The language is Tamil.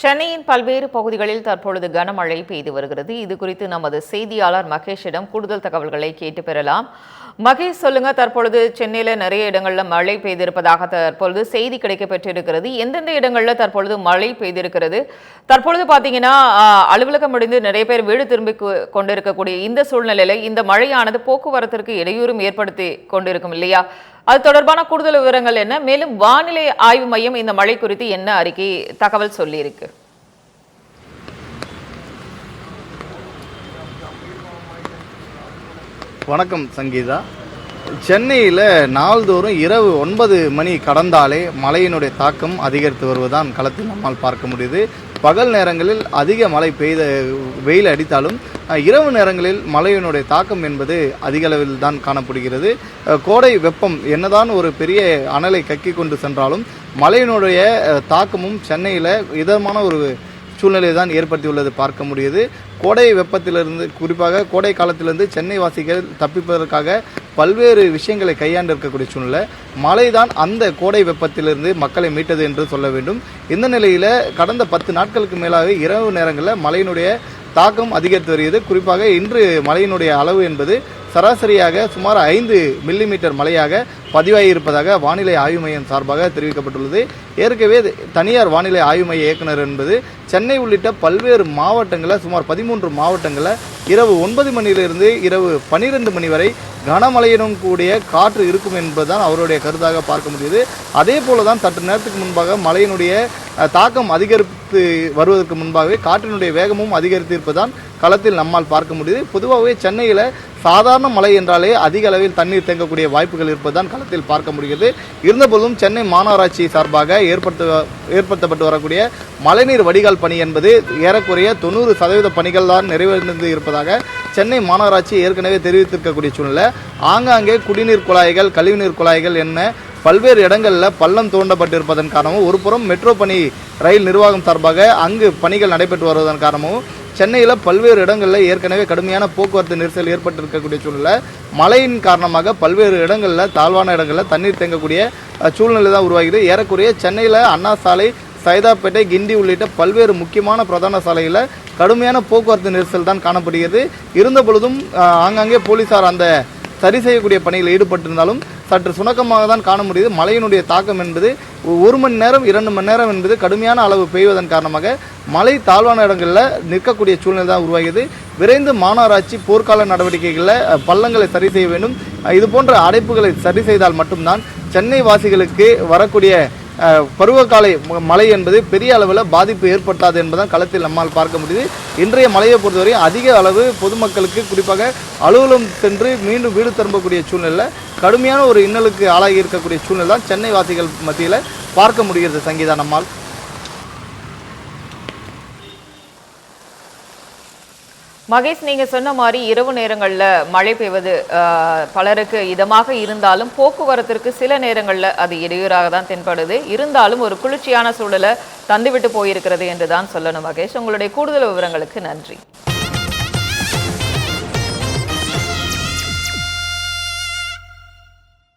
சென்னையின் பல்வேறு பகுதிகளில் தற்பொழுது கனமழை பெய்து வருகிறது. இது குறித்து நமது செய்தியாளர் மகேஷிடம் கூடுதல் தகவல்களை கேட்டு பெறலாம். மகேஷ் சொல்லுங்க. தற்பொழுது சென்னையில நிறைய இடங்கள்ல மழை பெய்திருப்பதாக தற்பொழுது செய்தி கிடைக்கப்பெற்றிருக்கிறது. எந்தெந்த இடங்கள்ல தற்பொழுது மழை பெய்திருக்கிறது? தற்பொழுது பாத்தீங்கன்னா அலுவலகம் முடிந்து நிறைய பேர் வீடு திரும்பி கொண்டிருக்கக்கூடிய இந்த சூழ்நிலையில இந்த மழையானது போக்குவரத்திற்கு இடையூறும் ஏற்படுத்தி கொண்டிருக்கும் இல்லையா? அது தொடர்பான கூடுதல் விவரங்கள் என்ன? மேலும் வானிலை ஆய்வு மையம் இந்த மழை குறித்து என்ன அறிக்கை தகவல் சொல்லியிருக்கு? வணக்கம் சங்கீதா. சென்னையில் நாள்தோறும் இரவு ஒன்பது மணி கடந்தாலே மழையினுடைய தாக்கம் அதிகரித்து வருவதான் களத்தில் நம்மால் பார்க்க முடியுது. பகல் நேரங்களில் அதிக மழை பெய்த வெயில் அடித்தாலும் இரவு நேரங்களில் மழையினுடைய தாக்கம் என்பது அதிக அளவில் தான் காணப்படுகிறது கோடை வெப்பம் என்னதான் ஒரு பெரிய அனலை கக்கி கொண்டு சென்றாலும் மழையினுடைய தாக்கமும் சென்னையில் இதமான ஒரு சூழ்நிலை தான் ஏற்படுத்தியுள்ளது பார்க்க முடியுது. கோடை வெப்பத்திலிருந்து குறிப்பாக கோடை காலத்திலிருந்து சென்னை வாசிகள் தப்பிப்பதற்காக பல்வேறு விஷயங்களை கையாண்டு இருக்கக்கூடிய சூழ்நிலை. மழை தான் அந்த கோடை வெப்பத்திலிருந்து மக்களை மீட்டது என்று சொல்ல வேண்டும். இந்த நிலையில் கடந்த பத்து நாட்களுக்கு மேலாக இரவு நேரங்களில் மழையினுடைய தாக்கம் அதிகரித்து வருகிறது. குறிப்பாக இன்று மழையினுடைய அளவு என்பது சராசரியாக சுமார் ஐந்து மில்லிமீட்டர் மழையாக பதிவாகியிருப்பதாக வானிலை ஆய்வு மையம் சார்பாக தெரிவிக்கப்பட்டுள்ளது. ஏற்கனவே தனியார் வானிலை ஆய்வு மைய இயக்குனர் என்பது சென்னை உள்ளிட்ட பல்வேறு மாவட்டங்களில் சுமார் பதிமூன்று மாவட்டங்களில் இரவு ஒன்பது மணியிலிருந்து இரவு பன்னிரெண்டு மணி வரை கனமழையினும் கூடிய காற்று இருக்கும் என்பதுதான் அவருடைய கருத்தாக பார்க்க முடியுது. அதே போல தான் சற்று நேரத்துக்கு முன்பாக மழையினுடைய தாக்கம் அதிகரித்து வருவதற்கு முன்பாகவே காற்றினுடைய வேகமும் அதிகரித்திருப்பதான் களத்தில் நம்மால் பார்க்க முடியுது. பொதுவாகவே சென்னையில் சாதாரண மழை என்றாலே அதிக அளவில் தண்ணீர் தேங்கக்கூடிய வாய்ப்புகள் இருப்பதுதான் களத்தில் பார்க்க முடிகிறது. இருந்தபோதும் சென்னை மாநகராட்சி சார்பாக ஏற்படுத்த ஏற்படுத்தப்பட்டு வரக்கூடிய மழைநீர் வடிகால் பணி என்பது ஏறக்குறைய தொண்ணூறு சதவீத பணிகள் தான் நிறைவடைந்து இருப்பதாக சென்னை மாநகராட்சி ஏற்கனவே தெரிவித்திருக்கக்கூடிய சூழ்நிலை. ஆங்காங்கே குடிநீர் குழாய்கள் கழிவுநீர் குழாய்கள் என்ன பல்வேறு இடங்களில் பள்ளம் தோண்டப்பட்டிருப்பதன் காரணமும் ஒரு புறம் மெட்ரோ பணி ரயில் நிர்வாகம் சார்பாக அங்கு பணிகள் நடைபெற்று வருவதன் காரணமும் சென்னையில் பல்வேறு இடங்களில் ஏற்கனவே கடுமையான போக்குவரத்து நெரிசல் ஏற்பட்டிருக்கக்கூடிய சூழ்நிலை. மழையின் காரணமாக பல்வேறு இடங்களில் தாழ்வான இடங்களில் தண்ணீர் தேங்கக்கூடிய சூழ்நிலை தான் உருவாகிது. ஏறக்குறைய சென்னையில் அண்ணா சாலை சைதாப்பேட்டை கிண்டி உள்ளிட்ட பல்வேறு முக்கியமான பிரதான சாலையில் கடுமையான போக்குவரத்து நெரிசல் தான் காணப்படுகிறது. இருந்த பொழுதும் ஆங்காங்கே போலீசார் அந்த சரி செய்யக்கூடிய பணியில் ஈடுபட்டிருந்தாலும் சற்று சுணக்கமாக தான் காண முடியுது. மழையினுடைய தாக்கம் என்பது ஒரு மணி நேரம் இரண்டு மணி நேரம் என்பது கடுமையான அளவு பெய்வதன் காரணமாக மழை தாழ்வான இடங்களில் நிற்கக்கூடிய சூழ்நிலை தான் உருவாகியது. விரைந்து மாநகராட்சி போர்க்கால நடவடிக்கைகளில் பள்ளங்களை சரி செய்ய வேண்டும். இது போன்ற அடைப்புகளை சரி செய்தால் மட்டும்தான் சென்னை வாசிகளுக்கு வரக்கூடிய பருவகாலை மழை என்பது பெரிய அளவில் பாதிப்பு ஏற்பட்டாது என்பதான் களத்தில் நம்மால் பார்க்க முடியுது. இன்றைய மழையை பொறுத்தவரை அதிக அளவு பொதுமக்களுக்கு குறிப்பாக அலுவலகம் சென்று மீண்டும் வீடு திரும்பக்கூடிய சூழ்நிலை கடுமையான ஒரு இன்னலுக்கு ஆளாகி இருக்கக்கூடிய சூழ்நிலை தான் சென்னை வாசிகள் மத்தியில் பார்க்க முடிகிறது சங்கீதா நம்மால். மகேஷ் நீங்கள் சொன்ன மாதிரி இரவு நேரங்களில் மழை பெய்வது பலருக்கு இதமாக இருந்தாலும் போக்குவரத்திற்கு சில நேரங்களில் அது இடையூறாக தான் தென்படுது. இருந்தாலும் ஒரு குளிர்ச்சியான சூழலை தந்துவிட்டு போயிருக்கிறது என்று தான் சொல்லணும் மகேஷ். உங்களுடைய கூடுதல் விவரங்களுக்கு நன்றி.